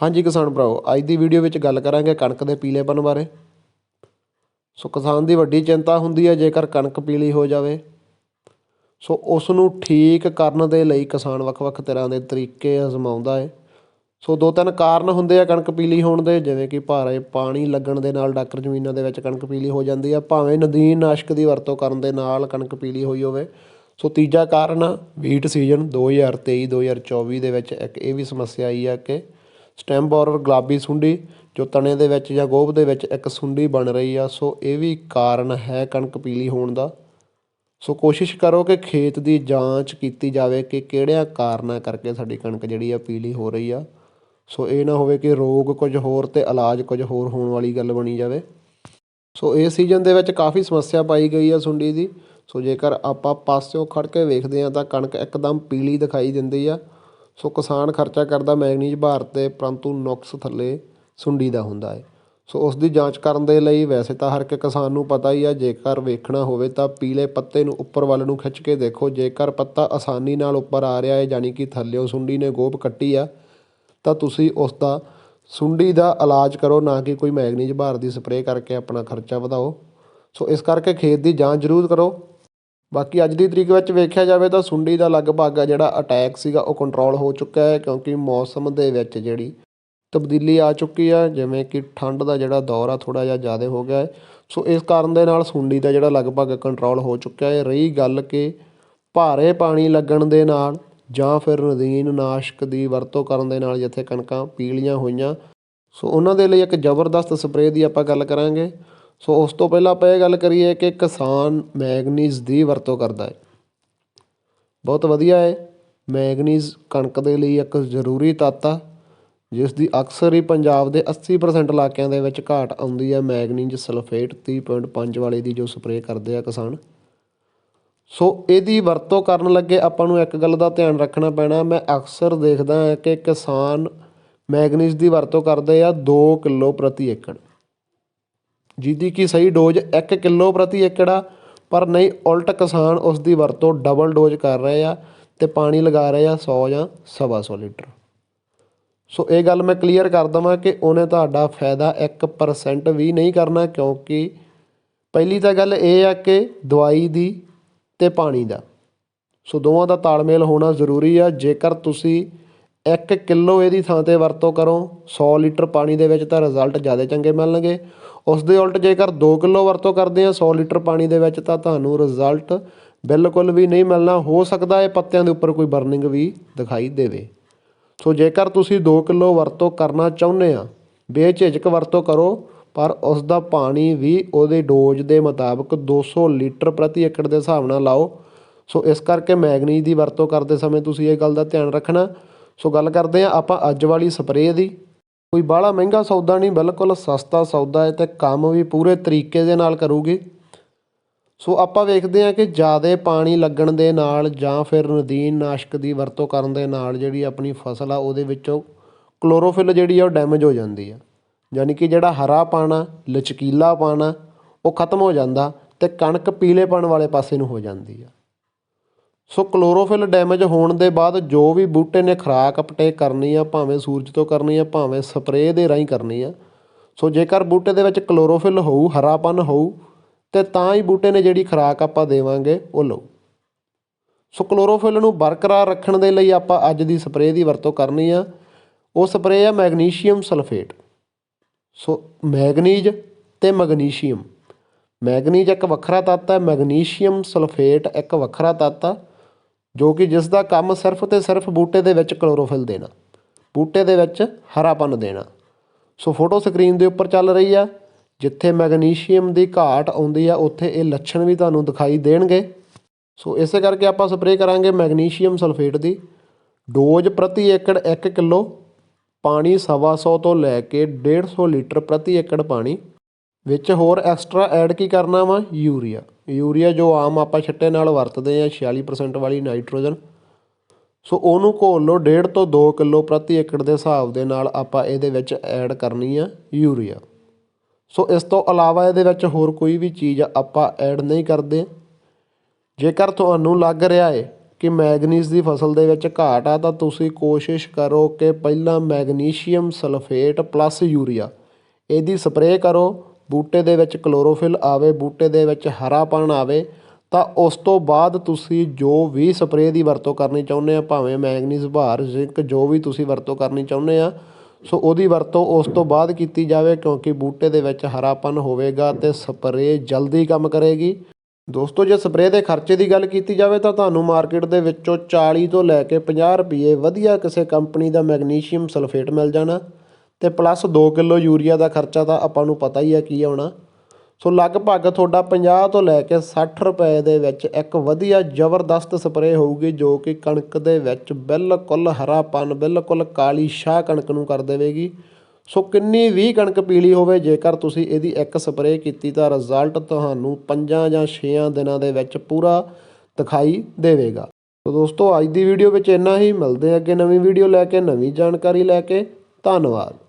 ਹਾਂਜੀ ਕਿਸਾਨ ਭਰਾਓ, ਅੱਜ ਦੀ ਵੀਡੀਓ ਵਿੱਚ ਗੱਲ ਕਰਾਂਗੇ ਕਣਕ ਦੇ ਪੀਲੇਪਨ ਬਾਰੇ। ਸੋ ਕਿਸਾਨ ਦੀ ਵੱਡੀ ਚਿੰਤਾ ਹੁੰਦੀ ਹੈ ਜੇਕਰ ਕਣਕ ਪੀਲੀ ਹੋ ਜਾਵੇ, ਸੋ ਉਸ ਨੂੰ ਠੀਕ ਕਰਨ ਦੇ ਲਈ ਕਿਸਾਨ ਵੱਖ-ਵੱਖ ਤਰ੍ਹਾਂ ਦੇ ਤਰੀਕੇ ਅਜ਼ਮਾਉਂਦਾ ਹੈ। ਸੋ ਦੋ ਤਿੰਨ ਕਾਰਨ ਹੁੰਦੇ ਆ ਕਣਕ ਪੀਲੀ ਹੋਣ ਦੇ, ਜਿਵੇਂ ਕਿ ਭਾਰੇ ਪਾਣੀ ਲੱਗਣ ਦੇ ਨਾਲ ਡਾਕਰ ਜ਼ਮੀਨਾਂ ਦੇ ਵਿੱਚ ਕਣਕ ਪੀਲੀ ਹੋ ਜਾਂਦੀ ਆ, ਭਾਵੇਂ ਨਦੀਨ ਨਾਸ਼ਕ ਦੀ ਵਰਤੋਂ ਕਰਨ ਦੇ ਨਾਲ ਕਣਕ ਪੀਲੀ ਹੋਈ ਹੋਵੇ। ਸੋ ਤੀਜਾ ਕਾਰਨ ਵੀਟ ਸੀਜ਼ਨ 2023 2024 ਦੇ ਵਿੱਚ ਇੱਕ ਇਹ ਵੀ ਸਮੱਸਿਆ ਆਈ ਆ ਕਿ ਸਟੈਮ ਬੋਰਰ ਗੁਲਾਬੀ ਸੁੰਡੀ, ਜੋ ਤਣੇ ਦੇ ਵਿੱਚ ਜਾਂ ਗੋਭ ਦੇ ਵਿੱਚ ਇੱਕ ਸੁੰਡੀ ਬਣ ਰਹੀ ਆ, ਸੋ ਇਹ ਵੀ ਕਾਰਨ ਹੈ ਕਣਕ ਪੀਲੀ ਹੋਣ ਦਾ। ਸੋ ਕੋਸ਼ਿਸ਼ ਕਰੋ ਕਿ ਖੇਤ ਦੀ ਜਾਂਚ ਕੀਤੀ ਜਾਵੇ ਕਿ ਕਿਹੜਿਆਂ ਕਾਰਨਾਂ ਕਰਕੇ ਸਾਡੀ ਕਣਕ ਜਿਹੜੀ ਆ ਪੀਲੀ ਹੋ ਰਹੀ ਆ। ਸੋ ਇਹ ਨਾ ਹੋਵੇ ਕਿ ਰੋਗ ਕੁਝ ਹੋਰ ਤੇ ਇਲਾਜ ਕੁਝ ਹੋਰ ਹੋਣ ਵਾਲੀ ਗੱਲ ਬਣੀ ਜਾਵੇ। ਸੋ ਇਸ ਸੀਜ਼ਨ ਦੇ ਵਿੱਚ ਕਾਫੀ ਸਮੱਸਿਆ ਪਾਈ ਗਈ ਆ ਸੁੰਡੀ ਦੀ। ਸੋ ਜੇਕਰ ਆਪਾਂ ਪਾਸਿਓਂ ਖੜ ਕੇ ਵੇਖਦੇ ਆ ਤਾਂ ਕਣਕ ਇੱਕਦਮ ਪੀਲੀ ਦਿਖਾਈ ਦਿੰਦੀ ਆ। ਸੋ ਕਿਸਾਨ ਖਰਚਾ ਕਰਦਾ ਮੈਗਨੀਜ਼ ਭਾਰ ਤੇ, ਪਰੰਤੂ ਨੁਕਸ ਥੱਲੇ ਸੁੰਡੀ ਦਾ ਹੁੰਦਾ ਹੈ ਸੋ ਉਸ ਦੀ ਜਾਂਚ ਕਰਨ ਦੇ ਲਈ ਵੈਸੇ ਤਾਂ ਹਰ ਇੱਕ ਕਿਸਾਨ ਨੂੰ ਪਤਾ ਹੀ ਆ, ਜੇਕਰ ਵੇਖਣਾ ਹੋਵੇ ਤਾਂ ਪੀਲੇ ਪੱਤੇ ਨੂੰ ਉੱਪਰ ਵੱਲ ਨੂੰ ਖਿੱਚ ਕੇ ਦੇਖੋ, ਜੇਕਰ ਪੱਤਾ ਆਸਾਨੀ ਨਾਲ ਉੱਪਰ ਆ ਰਿਹਾ ਹੈ ਯਾਨੀ ਕਿ ਥੱਲਿਓਂ ਸੁੰਡੀ ਨੇ ਗੋਭ ਕੱਟੀ ਆ, ਤਾਂ ਤੁਸੀਂ ਉਸ ਦਾ ਸੁੰਡੀ ਦਾ ਇਲਾਜ ਕਰੋ, ਨਾ ਕਿ ਕੋਈ ਮੈਗਨੀਜ਼ ਭਾਰ ਦੀ ਸਪਰੇਅ ਕਰਕੇ ਆਪਣਾ ਖਰਚਾ ਵਧਾਓ। ਸੋ ਇਸ ਕਰਕੇ ਖੇਤ ਦੀ ਜਾਂਚ ਜ਼ਰੂਰ ਕਰੋ। ਬਾਕੀ ਅੱਜ ਦੀ ਤਰੀਕ ਵਿੱਚ ਵੇਖਿਆ ਜਾਵੇ ਤਾਂ ਸੁੰਡੀ ਦਾ ਲਗਭਗ ਆ ਜਿਹੜਾ ਅਟੈਕ ਸੀਗਾ ਉਹ ਕੰਟਰੋਲ ਹੋ ਚੁੱਕਾ ਹੈ, ਕਿਉਂਕਿ ਮੌਸਮ ਦੇ ਵਿੱਚ ਜਿਹੜੀ ਤਬਦੀਲੀ ਆ ਚੁੱਕੀ ਆ, ਜਿਵੇਂ ਕਿ ਠੰਡ ਦਾ ਜਿਹੜਾ ਦੌਰ ਆ ਥੋੜਾ ਜਿਹਾ ਜ਼ਿਆਦਾ ਹੋ ਗਿਆ ਹੈ। ਸੋ ਇਸ ਕਾਰਨ ਦੇ ਨਾਲ ਸੁੰਡੀ ਦਾ ਜਿਹੜਾ ਲਗਭਗ ਕੰਟਰੋਲ ਹੋ ਚੁੱਕਾ ਹੈ। ਰਹੀ ਗੱਲ ਕਿ ਭਾਰੇ ਪਾਣੀ ਲੱਗਣ ਦੇ ਨਾਲ ਜਾਂ ਫਿਰ ਨਦੀਨ ਨਾਸ਼ਕ ਦੀ ਵਰਤੋਂ ਕਰਨ ਦੇ ਨਾਲ ਜਿੱਥੇ ਕਣਕਾਂ ਪੀਲੀਆਂ ਹੋਈਆਂ। ਸੋ ਉਹਨਾਂ ਦੇ ਲਈ ਇੱਕ ਜ਼ਬਰਦਸਤ ਸਪਰੇਅ ਦੀ ਆਪਾਂ ਗੱਲ ਕਰਾਂਗੇ। ਸੋ ਉਸ ਤੋਂ ਪਹਿਲਾਂ ਆਪਾਂ ਇਹ ਗੱਲ ਕਰੀਏ ਕਿ ਕਿਸਾਨ ਮੈਗਨੀਜ਼ ਦੀ ਵਰਤੋਂ ਕਰਦਾ ਹੈ। ਬਹੁਤ ਵਧੀਆ ਹੈ। ਮੈਗਨੀਜ਼ ਕਣਕ ਦੇ ਲਈ ਇੱਕ ਜ਼ਰੂਰੀ ਤੱਤ ਆ ਜਿਸ ਦੀ ਅਕਸਰ ਹੀ ਪੰਜਾਬ ਦੇ 80% ਇਲਾਕਿਆਂ ਦੇ ਵਿੱਚ ਘਾਟ ਆਉਂਦੀ ਹੈ। ਮੈਗਨੀਜ਼ ਸਲਫੇਟ 30.5 ਵਾਲੇ ਦੀ ਜੋ ਸਪਰੇਅ ਕਰਦੇ ਆ ਕਿਸਾਨ। ਸੋ ਇਹਦੀ ਵਰਤੋਂ ਕਰਨ ਲੱਗੇ ਆਪਾਂ ਨੂੰ ਇੱਕ ਗੱਲ ਦਾ ਧਿਆਨ ਰੱਖਣਾ ਪੈਣਾ। ਮੈਂ ਅਕਸਰ ਦੇਖਦਾ ਹਾਂ ਕਿ ਕਿਸਾਨ ਮੈਗਨੀਜ਼ ਦੀ ਵਰਤੋਂ ਕਰਦੇ ਆ 2 ਕਿਲੋ ਪ੍ਰਤੀ ਏਕੜ। ਜਿਹਦੀ ਕਿ ਸਹੀ ਡੋਜ਼ 1 ਕਿਲੋ ਪ੍ਰਤੀ ਏਕੜ ਆ, ਪਰ ਨਹੀਂ, ਉਲਟ ਕਿਸਾਨ ਉਸ ਦੀ ਵਰਤੋਂ ਡਬਲ ਡੋਜ਼ ਕਰ ਰਹੇ ਆ ਤੇ ਪਾਣੀ ਲਗਾ ਰਹੇ ਆ 100 ਜਾਂ 125 ਲੀਟਰ। ਸੋ ਇਹ ਗੱਲ ਮੈਂ ਕਲੀਅਰ ਕਰ ਦਵਾਂ ਕਿ ਉਹਨੇ ਤੁਹਾਡਾ ਫਾਇਦਾ 1% ਵੀ ਨਹੀਂ ਕਰਨਾ, ਕਿਉਂਕਿ ਪਹਿਲੀ ਤਾਂ ਗੱਲ ਇਹ ਆ ਕਿ ਦਵਾਈ ਦੀ ਤੇ ਪਾਣੀ ਦਾ। ਸੋ ਦੋਵਾਂ ਦਾ ਤਾਲਮੇਲ ਹੋਣਾ ਜ਼ਰੂਰੀ ਆ। ਜੇਕਰ ਤੁਸੀਂ 1 ਕਿਲੋ ਇਹਦੀ ਥਾਂ ਤੇ ਵਰਤੋਂ ਕਰੋ 100 ਲੀਟਰ ਪਾਣੀ ਦੇ ਵਿੱਚ ਤਾਂ ਰਿਜ਼ਲਟ ਜ਼ਿਆਦਾ ਚੰਗੇ ਮਿਲਣਗੇ। ਉਸ ਦੇ ਉਲਟ ਜੇਕਰ 2 ਕਿਲੋ ਵਰਤੋਂ ਕਰਦੇ ਆ 100 ਲੀਟਰ ਪਾਣੀ ਦੇ ਵਿੱਚ, ਤਾਂ ਤੁਹਾਨੂੰ ਰਿਜ਼ਲਟ ਬਿਲਕੁਲ ਵੀ ਨਹੀਂ ਮਿਲਣਾ। ਹੋ ਸਕਦਾ ਹੈ ਪੱਤਿਆਂ ਦੇ ਉੱਪਰ ਕੋਈ ਬਰਨਿੰਗ ਵੀ ਦਿਖਾਈ ਦੇਵੇ। ਸੋ ਜੇਕਰ ਤੁਸੀਂ 2 ਕਿਲੋ ਵਰਤੋਂ ਕਰਨਾ ਚਾਹੁੰਦੇ ਆ, ਬੇਝਿਜਕ ਵਰਤੋਂ ਕਰੋ, ਪਰ ਉਸ ਦਾ ਪਾਣੀ ਵੀ ਉਹਦੇ ਡੋਜ਼ ਦੇ ਮੁਤਾਬਕ 200 ਲੀਟਰ ਪ੍ਰਤੀ ਏਕੜ ਦੇ ਹਿਸਾਬ ਨਾਲ ਲਾਓ। ਸੋ ਇਸ ਕਰਕੇ ਮੈਗਨੀਜ਼ ਦੀ ਵਰਤੋਂ ਕਰਦੇ ਸਮੇਂ ਤੁਸੀਂ ਇਹ ਗੱਲ ਦਾ ਧਿਆਨ ਰੱਖਣਾ। ਸੋ ਗੱਲ ਕਰਦੇ ਆ ਆਪਾਂ ਅੱਜ ਵਾਲੀ ਸਪਰੇਅ ਦੀ। ਕੋਈ ਬਾਹਲਾ ਮਹਿੰਗਾ ਸੌਦਾ ਨਹੀਂ, ਬਿਲਕੁਲ ਸਸਤਾ ਸੌਦਾ ਹੈ ਤੇ ਕੰਮ ਵੀ ਪੂਰੇ ਤਰੀਕੇ ਦੇ ਨਾਲ ਕਰੂਗੀ। ਸੋ ਆਪਾਂ ਵੇਖਦੇ ਹਾਂ ਕਿ ਜ਼ਿਆਦਾ ਪਾਣੀ ਲੱਗਣ ਦੇ ਨਾਲ ਜਾਂ ਫਿਰ ਨਦੀਨ ਨਾਸ਼ਕ ਦੀ ਵਰਤੋਂ ਕਰਨ ਦੇ ਨਾਲ ਜਿਹੜੀ ਆਪਣੀ ਫਸਲ ਆ, ਉਹਦੇ ਵਿੱਚੋਂ ਕਲੋਰੋਫਿਲ ਜਿਹੜੀ ਆ, ਉਹ ਡੈਮੇਜ ਹੋ ਜਾਂਦੀ ਆ। ਯਾਨੀ ਕਿ ਜਿਹੜਾ ਹਰਾ ਪਾਣਾ ਲਚਕੀਲਾ ਪਾਣਾ ਉਹ ਖਤਮ ਹੋ ਜਾਂਦਾ ਤੇ ਕਣਕ ਪੀਲੇ ਪੀਲੇਪਣ ਵਾਲੇ ਪਾਸੇ ਨੂੰ ਹੋ ਜਾਂਦੀ ਆ। ਸੋ ਕਲੋਰੋਫਿਲ ਡੈਮੇਜ ਹੋਣ ਦੇ ਬਾਅਦ ਜੋ ਵੀ ਬੂਟੇ ਨੇ ਖੁਰਾਕ ਅਪਟੇਕ ਕਰਨੀ ਆ, ਭਾਵੇਂ ਸੂਰਜ ਤੋਂ ਕਰਨੀ ਆ, ਭਾਵੇਂ ਸਪਰੇਅ ਦੇ ਰਾਹੀਂ ਕਰਨੀ ਆ, ਸੋ ਜੇਕਰ ਬੂਟੇ ਦੇ ਵਿੱਚ ਕਲੋਰੋਫਿਲ ਹੋਊ, ਹਰਾਪਨ ਹੋਊ, ਤੇ ਤਾਂ ਹੀ ਬੂਟੇ ਨੇ ਜਿਹੜੀ ਖੁਰਾਕ ਆਪਾਂ ਦੇਵਾਂਗੇ, ਉਹ ਲਓ। ਸੋ ਕਲੋਰੋਫਿਲ ਨੂੰ ਬਰਕਰਾਰ ਰੱਖਣ ਦੇ ਲਈ ਆਪਾਂ ਅੱਜ ਦੀ ਸਪਰੇਅ ਦੀ ਵਰਤੋਂ ਕਰਨੀ ਆ, ਉਹ ਸਪਰੇਅ ਆ ਮੈਗਨੀਸ਼ੀਅਮ ਸਲਫੇਟ। ਸੋ ਮੈਗਨੀਜ ਤੇ ਮੈਗਨੀਸ਼ੀਅਮ। ਮੈਗਨੀਜ ਇੱਕ ਵੱਖਰਾ ਤੱਤ ਹੈ ਮੈਗਨੀਸ਼ੀਅਮ ਸਲਫੇਟ ਇੱਕ ਵੱਖਰਾ ਤੱਤ ਆ ਜੋ ਕਿ ਜਿਸ ਦਾ ਕੰਮ ਸਿਰਫ ਅਤੇ ਸਿਰਫ ਬੂਟੇ ਦੇ ਵਿੱਚ ਕਲੋਰੋਫਿਲ ਦੇਣਾ, ਬੂਟੇ ਦੇ ਵਿੱਚ ਹਰਾਪਨ ਦੇਣਾ। ਸੋ ਫੋਟੋ ਸਕਰੀਨ ਦੇ ਉੱਪਰ ਚੱਲ ਰਹੀ ਆ, ਜਿੱਥੇ ਮੈਗਨੀਸ਼ੀਅਮ ਦੀ ਘਾਟ ਆਉਂਦੀ ਆ, ਉੱਥੇ ਇਹ ਲੱਛਣ ਵੀ ਤੁਹਾਨੂੰ ਦਿਖਾਈ ਦੇਣਗੇ। ਸੋ ਇਸੇ ਕਰਕੇ ਆਪਾਂ ਸਪਰੇਅ ਕਰਾਂਗੇ ਮੈਗਨੀਸ਼ੀਅਮ ਸਲਫੇਟ ਦੀ। ਡੋਜ਼ ਪ੍ਰਤੀ ਏਕੜ 1 ਕਿਲੋ, ਪਾਣੀ ਸਵਾ ਸੌ ਤੋਂ ਲੈ ਕੇ 150 ਲੀਟਰ ਪ੍ਰਤੀ ਏਕੜ ਪਾਣੀ। ਵਿੱਚ ਹੋਰ ਐਕਸਟਰਾ ਐਡ ਕੀ ਕਰਨਾ ਵਾ? ਯੂਰੀਆ। ਯੂਰੀਆ ਜੋ ਆਮ ਆਪਾਂ ਛਿੱਟੇ ਨਾਲ ਵਰਤਦੇ ਆ 46% ਵਾਲੀ ਨਾਈਟ੍ਰੋਜਨ। ਸੋ ਉਹਨੂੰ ਘੋਲ ਲਓ 1.5 ਤੋਂ 2 ਕਿਲੋ ਪ੍ਰਤੀ ਏਕੜ ਦੇ ਹਿਸਾਬ ਦੇ ਨਾਲ ਆਪਾਂ ਇਹਦੇ ਵਿੱਚ ਐਡ ਕਰਨੀ ਆ ਯੂਰੀਆ। ਸੋ ਇਸ ਤੋਂ ਇਲਾਵਾ ਇਹਦੇ ਵਿੱਚ ਹੋਰ ਕੋਈ ਵੀ ਚੀਜ਼ ਆਪਾਂ ਐਡ ਨਹੀਂ ਕਰਦੇ। ਜੇਕਰ ਤੁਹਾਨੂੰ ਲੱਗ ਰਿਹਾ ਹੈ ਕਿ ਮੈਗਨੀਜ਼ ਦੀ ਫਸਲ ਦੇ ਵਿੱਚ ਘਾਟ ਆ, ਤਾਂ ਤੁਸੀਂ ਕੋਸ਼ਿਸ਼ ਕਰੋ ਕਿ ਪਹਿਲਾਂ ਮੈਗਨੀਸ਼ੀਅਮ ਸਲਫੇਟ ਪਲੱਸ ਯੂਰੀਆ। ਇਹਦੀ ਸਪਰੇਅ ਕਰੋ ਬੂਟੇ ਦੇ ਵਿੱਚ ਕਲੋਰੋਫਿਲ ਆਵੇ, ਬੂਟੇ ਦੇ ਵਿੱਚ ਹਰਾਪਣ ਆਵੇ, ਤਾਂ ਉਸ ਤੋਂ ਬਾਅਦ ਤੁਸੀਂ ਜੋ ਵੀ ਸਪਰੇਅ ਦੀ ਵਰਤੋਂ ਕਰਨੀ ਚਾਹੁੰਦੇ ਆ, ਭਾਵੇਂ ਮੈਗਨੀਜ਼, ਭਾਰ, ਜ਼ਿੰਕ, ਜੋ ਵੀ ਤੁਸੀਂ ਵਰਤੋਂ ਕਰਨੀ ਚਾਹੁੰਦੇ ਆ, ਸੋ ਉਹਦੀ ਵਰਤੋਂ ਉਸ ਤੋਂ ਬਾਅਦ ਕੀਤੀ ਜਾਵੇ ਕਿਉਂਕਿ ਬੂਟੇ ਦੇ ਵਿੱਚ ਹਰਾਪਨ ਹੋਵੇਗਾ ਤੇ ਸਪਰੇਅ ਜਲਦੀ ਕੰਮ ਕਰੇਗੀ। ਦੋਸਤੋ, ਜੇ ਸਪਰੇਅ ਦੇ ਖਰਚੇ ਦੀ ਗੱਲ ਕੀਤੀ ਜਾਵੇ ਤਾਂ ਤੁਹਾਨੂੰ ਮਾਰਕੀਟ ਦੇ ਵਿੱਚੋਂ 40 ਤੋਂ ਲੈ ਕੇ 50 ਰੁਪਏ ਵਧੀਆ ਕਿਸੇ ਕੰਪਨੀ ਦਾ ਮੈਗਨੀਸ਼ੀਅਮ ਸਲਫੇਟ ਮਿਲ ਜਾਣਾ। ਤੇ ਪਲੱਸ 2 ਕਿਲੋ ਯੂਰੀਆ ਦਾ ਖਰਚਾ ਤਾਂ ਆਪਾਂ ਨੂੰ ਪਤਾ ਹੀ ਹੈ ਕੀ ਆਉਣਾ। ਸੋ ਲਗਭਗ ਤੁਹਾਡਾ 50 ਤੋਂ ਲੈ ਕੇ 60 ਰੁਪਏ ਦੇ ਵਿੱਚ ਇੱਕ ਵਧੀਆ ਜ਼ਬਰਦਸਤ ਸਪਰੇਅ ਹੋਊਗੀ ਜੋ ਕਿ ਕਣਕ ਦੇ ਵਿੱਚ ਬਿਲਕੁਲ ਹਰਾਪਨ ਬਿਲਕੁਲ ਕਾਲੀ ਸ਼ਾਹ ਕਣਕ ਨੂੰ ਕਰ ਦੇਵੇਗੀ। ਸੋ ਕਿੰਨੀ ਵੀ ਕਣਕ ਪੀਲੀ ਹੋਵੇ, ਜੇਕਰ ਤੁਸੀਂ ਇਹਦੀ ਇੱਕ ਸਪਰੇਅ ਕੀਤੀ ਤਾਂ ਰਿਜ਼ਲਟ ਤੁਹਾਨੂੰ 5 ਜਾਂ 6 ਦਿਨਾਂ ਦੇ ਵਿੱਚ ਪੂਰਾ ਦਿਖਾਈ ਦੇਵੇਗਾ। ਸੋ ਦੋਸਤੋ, ਅੱਜ ਦੀ ਵੀਡੀਓ ਵਿੱਚ ਇੰਨਾ ਹੀ। ਮਿਲਦੇ ਅੱਗੇ ਨਵੀਂ ਵੀਡੀਓ ਲੈ ਕੇ, ਨਵੀਂ ਜਾਣਕਾਰੀ ਲੈ ਕੇ। ਧੰਨਵਾਦ।